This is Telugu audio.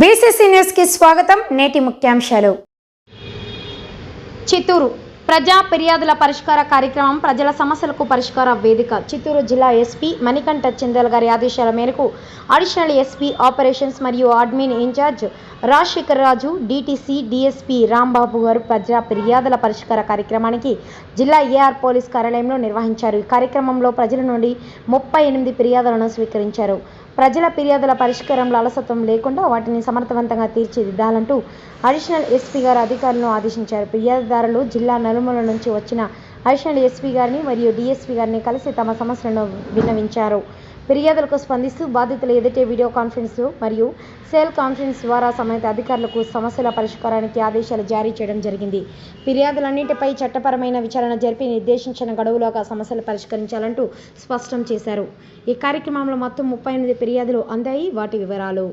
బీసీసీ న్యూస్కి స్వాగతం. నేటి ముఖ్యాంశాలు. చిత్తూరు ప్రజా ఫిర్యాదుల పరిష్కార కార్యక్రమం ప్రజల సమస్యలకు పరిష్కార వేదిక. చిత్తూరు జిల్లా ఎస్పీ మణికంఠ చందల్ గారి ఆదేశాల మేరకు అడిషనల్ ఎస్పీ ఆపరేషన్స్ మరియు admin incharge Rajasekhar Raju DTC DSP Rambabu గారు ప్రజా ఫిర్యాదుల పరిష్కార కార్యక్రమానికి జిల్లా ఏఆర్ పోలీస్ కార్యాలయంలో నిర్వహించారు. ఈ కార్యక్రమంలో ప్రజల నుండి ముప్పై ఎనిమిది ఫిర్యాదులను స్వీకరించారు. ప్రజల ఫిర్యాదుల పరిష్కారంలో అలసత్వం లేకుండా వాటిని సమర్థవంతంగా తీర్చిదిద్దాలంటూ అడిషనల్ ఎస్పీ గారు అధికారులను ఆదేశించారు. ఫిర్యాదుదారులు జిల్లా నలుమూల నుంచి వచ్చిన అడిషనల్ ఎస్పీ గారిని మరియు డిఎస్పీ గారిని కలిసి తమ సమస్యలను విన్నవించారు. ఫిర్యాదులకు స్పందిస్తూ బాధితులు ఎదుటే వీడియో కాన్ఫరెన్స్ మరియు సెల్ కాన్ఫరెన్స్ ద్వారా సంబంధిత అధికారులకు సమస్యల పరిష్కారానికి ఆదేశాలు జారీ చేయడం జరిగింది. ఫిర్యాదులన్నింటిపై చట్టపరమైన విచారణ జరిపి నిర్దేశించిన గడువులోగా సమస్యలు పరిష్కరించాలంటూ స్పష్టం చేశారు. ఈ కార్యక్రమంలో మొత్తం ముప్పై ఎనిమిది ఫిర్యాదులు అందాయి. వాటి వివరాలు